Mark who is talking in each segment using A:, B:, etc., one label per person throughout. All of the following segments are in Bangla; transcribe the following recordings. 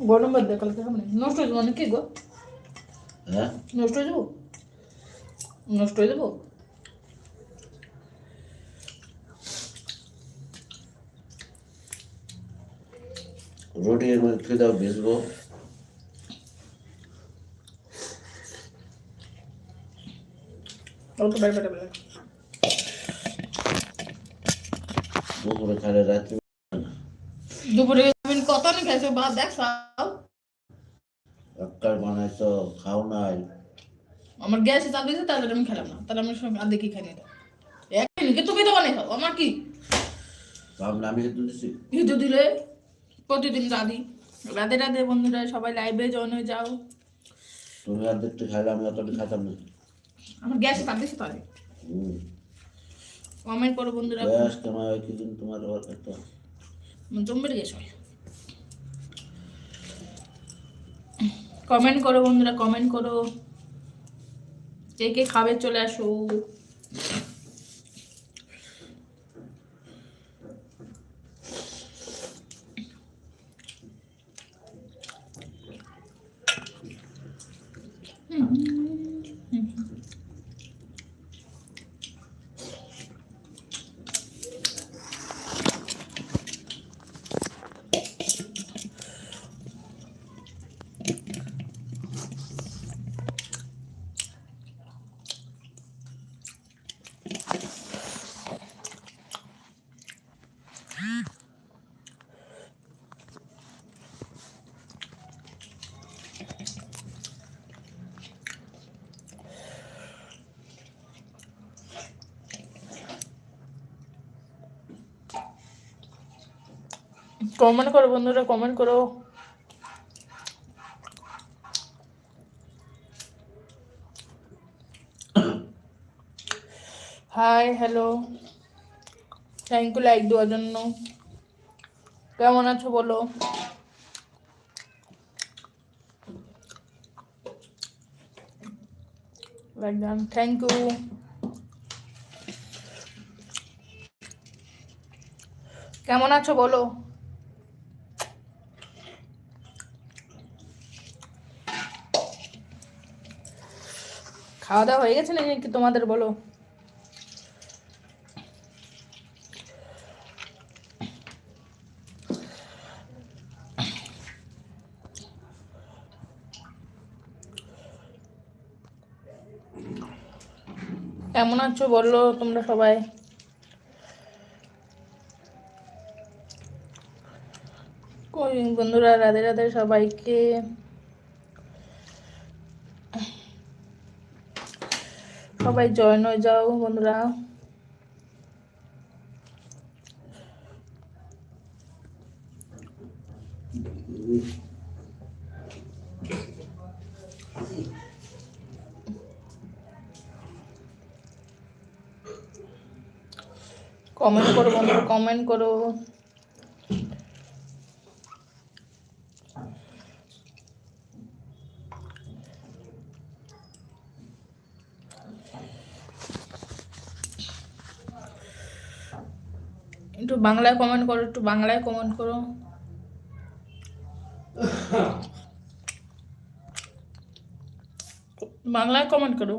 A: গরম বাদ দেখালে তো হবে নষ্ট হয়ে যাব মানে কি গো?
B: হ্যাঁ?
A: নষ্ট হয়ে যাব? নষ্ট হয়ে যাব?
B: রুটি এর মধ্যে দাও ভিজবো। দুপুরে খালে রাত্রি
A: দুপুরে তুমি কত নি খাইছো বা দেখ সব
B: একটার বানাইছো খাও নাই।
A: আমার গ্যাসে চাল দিয়েছে তাহলে আমি খেলাম না। তাহলে আমি আর দেখি খাই নিতাম একদিনকে তুমি তো বানাই খাও আমার কি?
B: ভাব নামিয়ে তুলেছি
A: ভিডিও দিলে প্রতিদিন রাধি রাধে রাধে বন্ধুরা সবাই লাইভে জয়েন হয়ে যাও।
B: তুমি আর দেখতে খাইলে আমি অতটা খাইতাম না।
A: আমার গ্যাসে চাল দিয়েছে তাহলে কমেন্ট করো বন্ধুরা।
B: গ্যাস কেমন হয় কি দিন তোমার একটা?
A: জম্বের গ্যাস কমেন্ট করো বন্ধুরা কমেন্ট করো। কে কে খাবে চলে আসো। কমেন্ট করো বন্ধুরা, কমেন্ট করো। Hi hello thank you like দেওয়ার জন্য। কেমন আছো বলো? থ্যাংক ইউ কেমন আছো বলো? খাওয়া দাওয়া হয়ে গেছে নাকি তোমাদের বলো? কেমন আছো বলো তোমরা সবাই? বন্ধুরা, রাধে রাধে সবাইকে। সবাই জয়েন হয়ে যাও বন্ধুরা। কমেন্ট করো বন্ধুরা কমেন্ট করো একটু বাংলায় কমেন্ট করো, একটু বাংলায় কমেন্ট করো। বাংলায় কমেন্ট করো।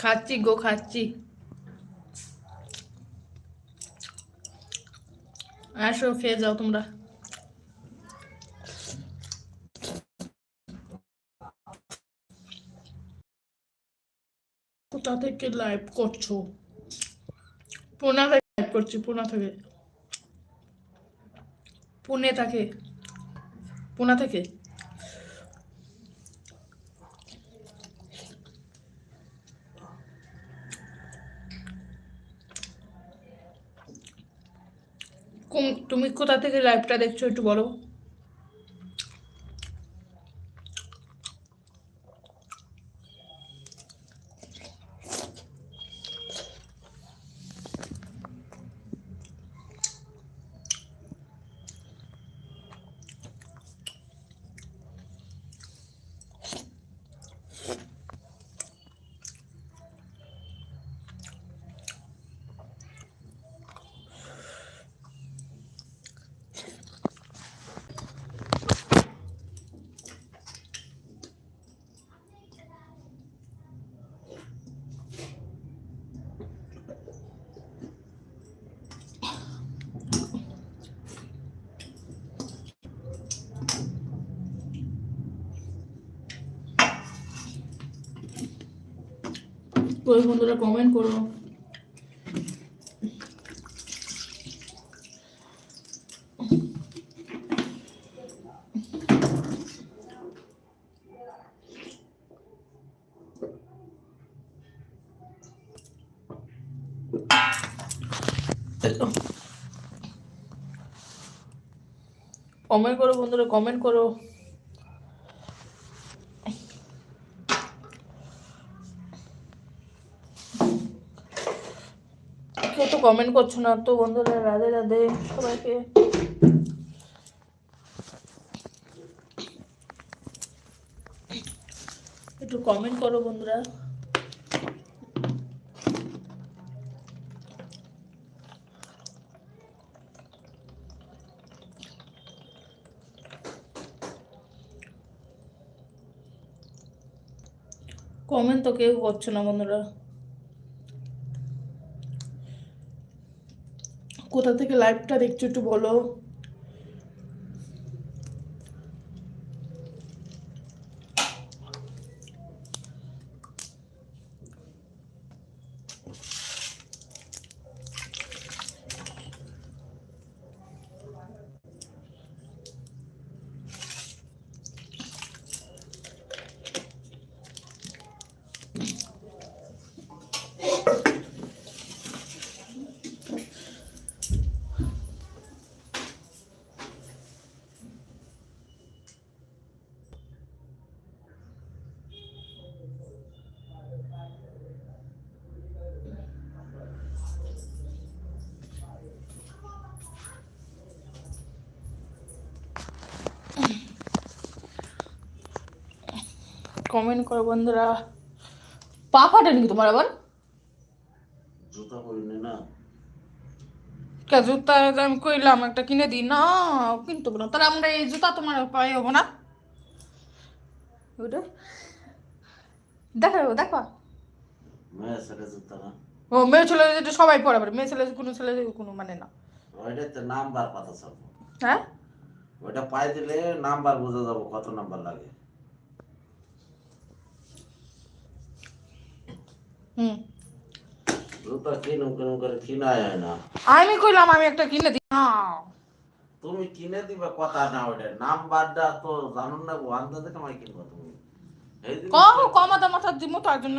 A: খাচ্ছি গো, খাচ্ছি। আসো, খেয়ে যাও তোমরা। কোথা থেকে লাইভ করছ? পুনা থেকে লাইভ করছি, পুনা থেকে। পুনে থেকে। পুনা থেকে। তুমি কোথা থেকে লাইভটা দেখছ একটু বলো। কই বন্ধুরা কমেন্ট করো। কমেন্ট করো বন্ধুরা কমেন্ট করো। কমেন্ট করছ না তো বন্ধুরা, রাধে রাধে সবাইকে। একটু কমেন্ট করো বন্ধুরা। কমেন্ট তো কেউ করছ না বন্ধুরা। কোথা থেকে লাইভটা দেখছ একটু বলো। কমেন্ট করো বন্ধুরা। পা ফাটে নাকি তোমার আবার?
B: জুতা পরিনি না।
A: কে জুতা আমি কইলাম একটা কিনে দিই। না কিনতে না। তাহলে আমরা এই জুতা তোমার পায়ে হব না। দেখা দেখো।
B: মেয়ে ছেলে জুতা না।
A: ও মেয়ে ছেলে যেটা সবাই পরে পারে। মেয়ে ছেলে কোনো ছেলে কোনো মানে না।
B: ওইটাতে নাম্বার পাতা সব
A: হ্যাঁ?
B: ওইটা দিলে নাম্বার বোঝা যাব কত নাম্বার লাগে। জুতা কিনুম কিনুম করে কিনাই হয় না।
A: আমি কইলাম আমি একটা কিনে দিই না
B: তুমি কিনে দিবে কথা না নাম্বারটা তো জানো না গো আন্দাজে কামাই কিনবো তুমি।
A: কম কমাতে মাথা দিব তার জন্য।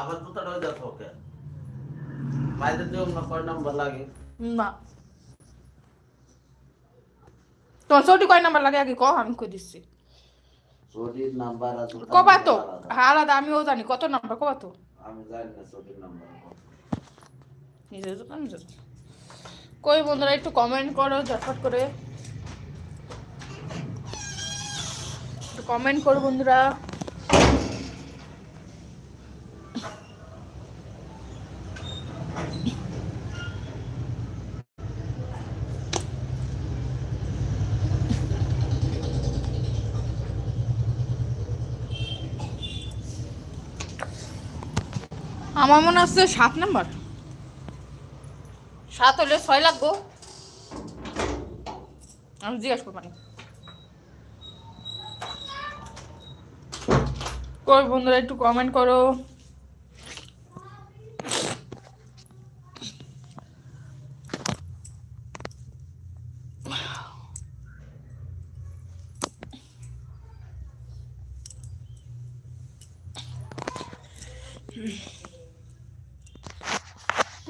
B: আবার জুতাটা ওই দেখো ওকে। পাইতে দিও না কয় নাম্বার লাগে?
A: না। তোমার ছুটি কয় নাম্বার লাগে? আগে কম আমি কই দিচ্ছি।
B: চটির নাম্বার জুতার
A: কবা তো
B: আলাদা।
A: হ্যাঁ আলাদা আমিও জানি। কত নাম্বার? কবা তো কই বন্ধুরা একটু কমেন্ট করো ঝটফট করে। একটু কমেন্ট করো বন্ধুরা। আমার মনে হচ্ছে সাত নাম্বার। সাত হলে ছয় লাগবো। আমি জিজ্ঞাসা করব না। কই বন্ধুরা, একটু কমেন্ট করো।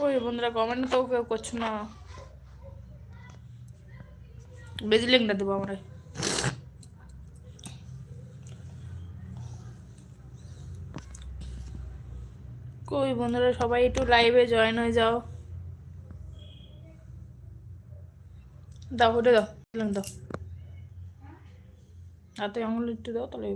A: ওই বন্ধুরা কমেন্ট তো কেউ করছ না। বেজি লিঙ্কটা দেবো আমরা। কই বন্ধুরা, সবাই একটু লাইভে জয়েন হয়ে যাও। দাও, ওটা দাও দাও। হাতে আঙুল একটু দাও, তাহলে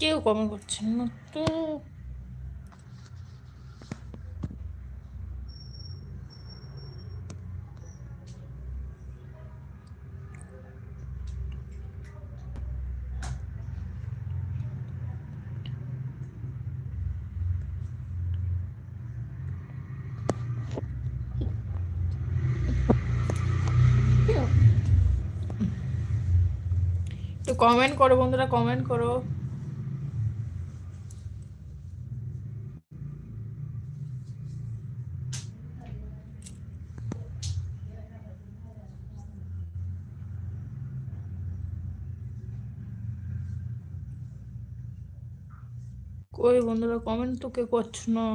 A: কেউ কমেন্ট করছেন না তো কমেন্ট করো বন্ধুরা কমেন্ট করো। কই বন্ধুরা কমেন্ট তো কে করছ না?